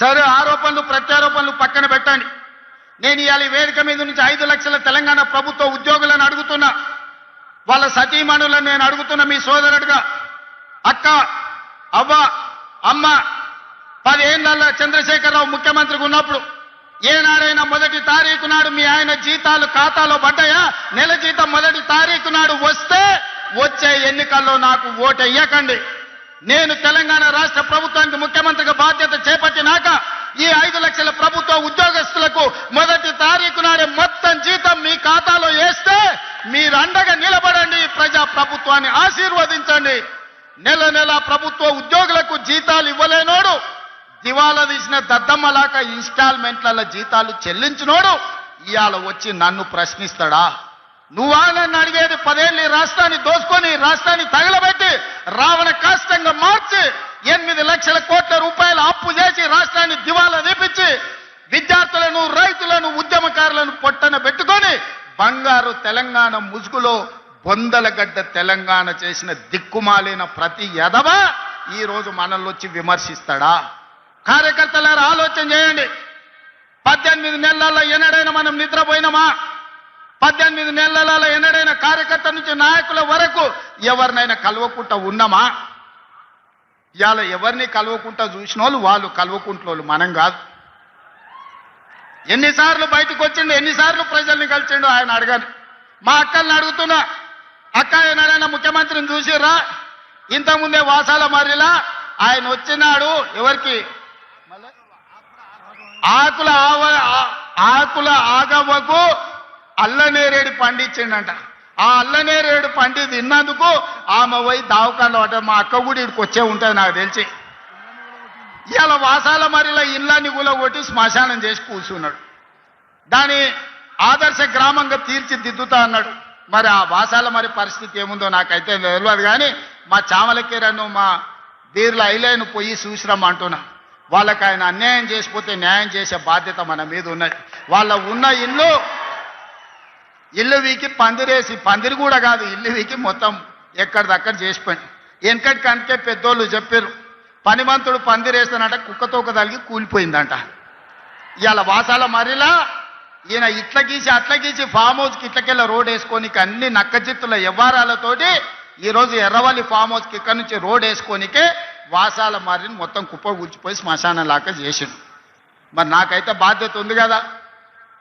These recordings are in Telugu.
సరే ఆరోపణలు ప్రత్యారోపణలు పక్కన పెట్టండి. నేను ఇవాళ వేదిక మీద నుంచి ఐదు లక్షల తెలంగాణ ప్రభుత్వ ఉద్యోగులను అడుగుతున్నా. వాళ్ళ సతీమణులను నేను అడుగుతున్నా మీ సోదరుడుగా. అక్క అవ్వ అమ్మ పదేళ్ళ చంద్రశేఖరరావు ముఖ్యమంత్రికి ఉన్నప్పుడు ఏనాడైనా మొదటి తారీఖు నాడు మీ ఆయన జీతాలు ఖాతాలో పడ్డాయా? నెల జీతం మొదటి తారీఖు నాడు వస్తే వచ్చే ఎన్నికల్లో నాకు ఓటు నేను తెలంగాణ రాష్ట్ర ప్రభుత్వానికి ముఖ్యమంత్రిగా బాధ్యత చేపట్టినాక ఈ ఐదు లక్షల ప్రభుత్వ ఉద్యోగస్తులకు మొదటి తారీఖు నాడే మొత్తం జీతం మీ ఖాతాలో వేస్తే మీరు అండగా నిలబడండి. ప్రజా ప్రభుత్వాన్ని ఆశీర్వదించండి. నెల నెల ప్రభుత్వ ఉద్యోగులకు జీతాలు ఇవ్వలేనోడు దివాలా తీసిన దద్దమ్మలాక ఇన్స్టాల్మెంట్ల జీతాలు చెల్లించినోడు ఇవాళ వచ్చి నన్ను ప్రశ్నిస్తాడా? నువ్వా నన్ను అడిగేది పదేళ్ళు రాష్ట్రాన్ని దోసుకొని రాష్ట్రాన్ని తగలబెట్టి రావణ కాష్టంగా మార్చి ఎనిమిది లక్షల కోట్ల రూపాయల అప్పు చేసి రాష్ట్రాన్ని దివాలా తీపించి విద్యార్థులను రైతులను ఉద్యమకారులను పొట్టన పెట్టుకొని బంగారు తెలంగాణ ముసుగులో బొందలగడ్డ తెలంగాణ చేసిన దిక్కుమాలిన ప్రతి ఎదవ ఈ రోజు మనల్ని వచ్చి విమర్శిస్తాడా? కార్యకర్తలారా ఆలోచన చేయండి. పద్దెనిమిది నెలల్లో ఎన్నడైనా మనం నిద్రపోయినామా? పద్దెనిమిది నెలలలో ఎన్నడైనా కార్యకర్త నుంచి నాయకుల వరకు ఎవరినైనా కలవకుండా ఉన్నామా? ఇవాళ ఎవరిని కలవకుండా చూసిన వాళ్ళు వాళ్ళు కలవకుంట్లో మనం కాదు. ఎన్నిసార్లు బయటకు వచ్చిండు ఎన్నిసార్లు ప్రజల్ని కలిసిండు ఆయన అడగాను. మా అక్కల్ని అడుగుతున్నా అక్క ఏనాడైనా ముఖ్యమంత్రిని చూసిర్రా? ఇంతకుముందే వాసాల మర్రిలా ఆయన వచ్చినాడు ఎవరికి? ఆకుల ఆవ ఆకుల ఆగవ్వకు అల్లనేరేడు పండించిండంట. ఆ అల్లనేరేడు పండి తిన్నందుకు ఆమె పోయి దావకాండ పడ్డ మా అక్క కూడా ఇక్కడికి వచ్చే ఉంటుంది నాకు తెలిసి. ఇవాళ వాసాల మరిలో ఇళ్ళని కొట్టి శ్మశానం చేసి కూర్చున్నాడు. దాని ఆదర్శ గ్రామంగా తీర్చిదిద్దుతా అన్నాడు. మరి ఆ వాసాల మరి పరిస్థితి ఏముందో నాకైతే తెలియదు కానీ మా చామలకీరను మా దీర్ల ఐలేను పోయి చూసిరాం అంటున్నా వాళ్ళకి ఆయన అన్యాయం చేసిపోతే న్యాయం చేసే బాధ్యత మన మీద ఉన్నది. వాళ్ళ ఉన్న ఇల్లు ఇల్లు వీకి పందిరేసి పందిరి కూడా కాదు ఇల్లు వీకి మొత్తం ఎక్కడిదక్కడ చేసిపోయింది. వెనకటి కనుకే పెద్దోళ్ళు చెప్పారు పనిమంతుడు పందిరేస్తానంట కుక్కతోక తలిగి కూలిపోయిందంట. ఇవాళ వాసాల మరిలా ఈయన ఇట్ల గీసి అట్ల గీసి ఫామ్ హౌస్కి ఇట్లకెళ్ళ రోడ్ వేసుకోనికి అన్ని నక్కచిత్తుల వ్యవహారాలతోటి ఈరోజు ఎర్రవల్లి ఫామ్ హౌస్కి ఇక్కడ నుంచి రోడ్ వేసుకోనికే వాసాల మారిని మొత్తం కుప్ప కూర్చిపోయి శ్మశానం లాగా చేసిండు. మరి నాకైతే బాధ్యత ఉంది కదా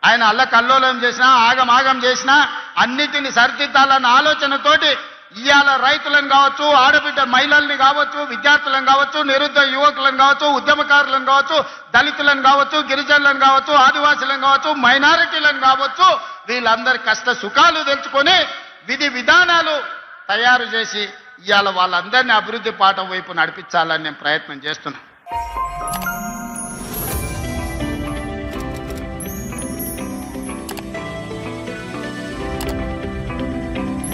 ఆయన అల్ల కల్లోలం చేసినా ఆగమాగం చేసినా అన్నిటిని సరిదిద్దాలన్న ఆలోచనతోటి ఇవాళ రైతులను కావచ్చు ఆడబిడ్డ మహిళల్ని కావచ్చు విద్యార్థులను కావచ్చు నిరుద్యోగ యువకులను కావచ్చు ఉద్యమకారులను కావచ్చు దళితులను కావచ్చు గిరిజనులను కావచ్చు ఆదివాసులను కావచ్చు మైనారిటీలను కావచ్చు వీళ్ళందరి కష్ట సుఖాలు తెలుసుకొని విధి విధానాలు తయారు చేసి ఇవాళ వాళ్ళందరినీ అభివృద్ధి పాఠం వైపు నడిపించాలని నేను ప్రయత్నం చేస్తున్నాను.